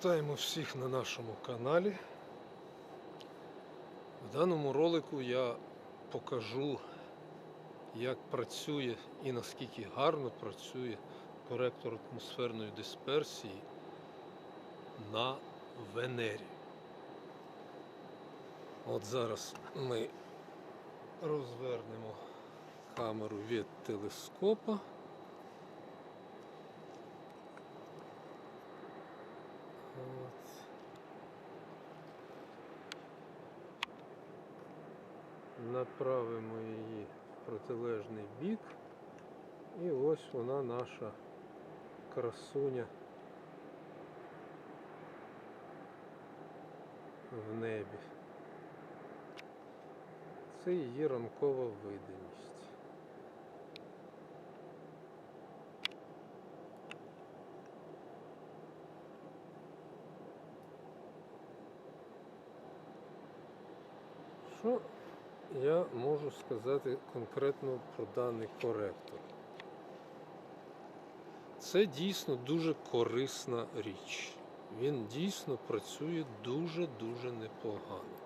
Вітаємо всіх на нашому каналі. В даному ролику я покажу, як працює і наскільки гарно працює коректор атмосферної дисперсії на Венері. От зараз ми розвернемо камеру від телескопа. От. Направимо її в протилежний бік. І ось вона наша красуня в небі. Це її ранкова видимість. Я можу сказати конкретно про даний коректор? Це дійсно дуже корисна річ. Він дійсно працює дуже-дуже непогано.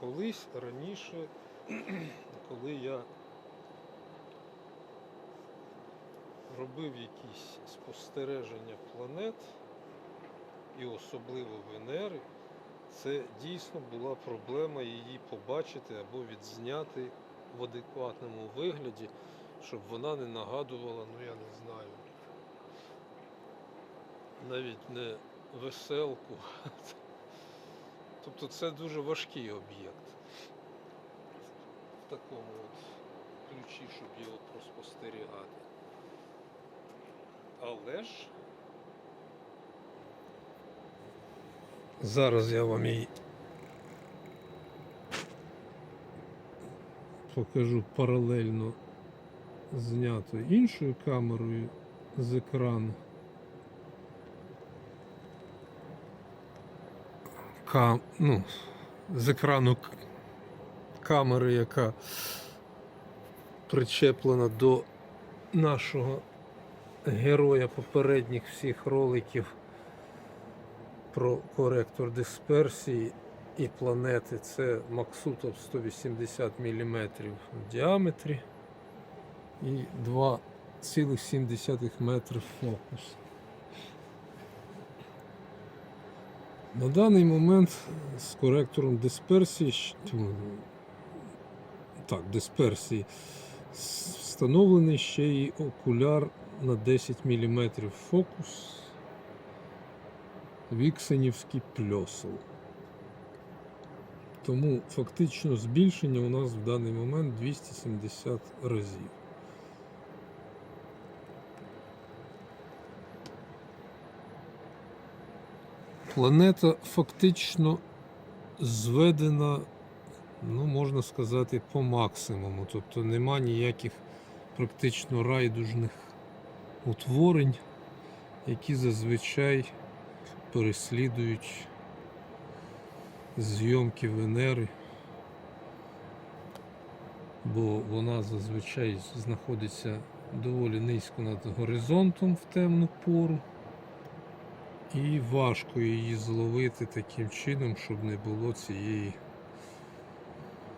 Колись раніше, коли я робив якісь спостереження планет, і особливо Венери, це дійсно була проблема її побачити або відзняти в адекватному вигляді, щоб вона не нагадувала, ну я не знаю, навіть не веселку. Тобто це дуже важкий об'єкт в такому от ключі, щоб його проспостерігати. Але ж Зараз я вам її покажу паралельно знято іншою камерою з екрану. Кам... Ну, з екрану камери, яка причеплена до нашого героя попередніх всіх роликів про коректор дисперсії і планети. Це Максутов 180 мм в діаметрі і 2,7 метри фокус. На даний момент з коректором дисперсії, так, дисперсії, встановлений ще й окуляр на 10 мм фокус. Віксенівський пльосл. Тому фактично збільшення у нас в даний момент 270 разів. Планета фактично зведена, ну, можна сказати, по максимуму. Тобто нема ніяких практично райдужних утворень, які зазвичай переслідують зйомки Венери, бо вона зазвичай знаходиться доволі низько над горизонтом в темну пору. І важко її зловити таким чином, щоб не було цієї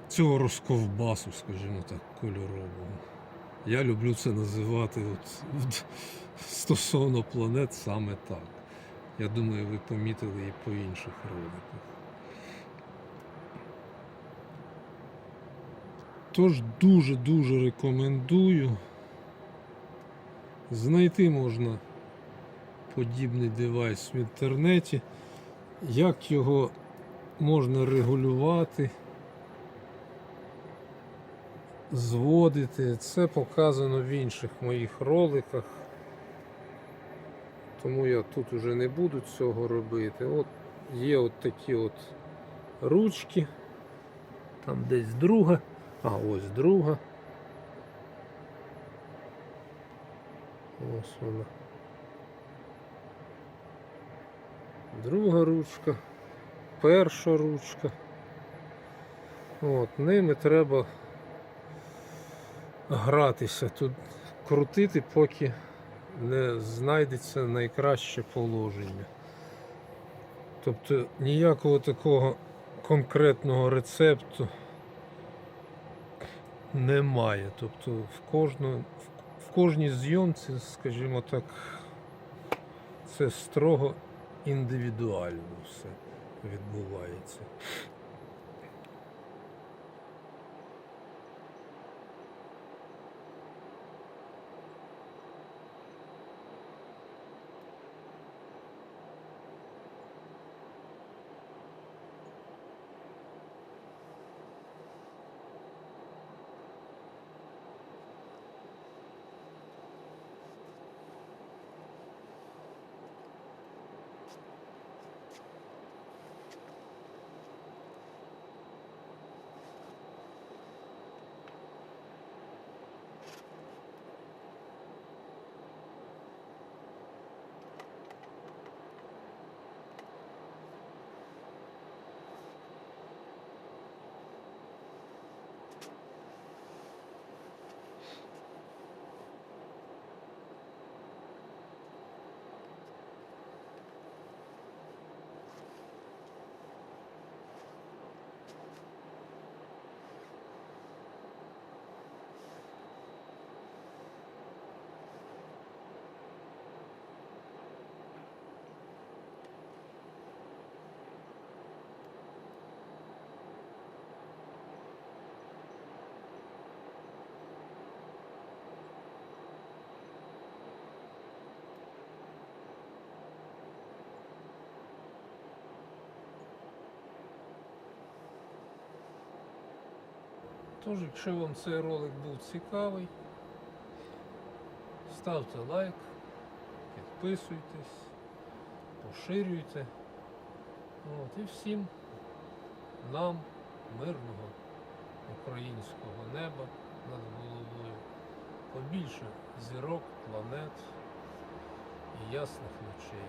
цього розковбасу, скажімо так, кольорового. Я люблю це називати от, стосовно планет саме так. Я думаю, ви помітили і по інших роликах. Тож дуже-дуже рекомендую. Знайти можна подібний девайс в інтернеті. Як його можна регулювати, зводити, це показано в інших моїх роликах. Тому я тут уже не буду цього робити. От є от такі от ручки. Там десь друга. А ось друга. Ось вона. Друга ручка. Перша ручка. От, ними треба гратися тут, крутити, поки не знайдеться найкраще положення. Тобто ніякого такого конкретного рецепту немає. Тобто в, кожну, в кожній зйомці, скажімо так, це строго індивідуально все відбувається. Тож, якщо вам цей ролик був цікавий, ставте лайк, підписуйтесь, поширюйте. От, і всім нам мирного українського неба над головою, побільше зірок, планет і ясних ночей.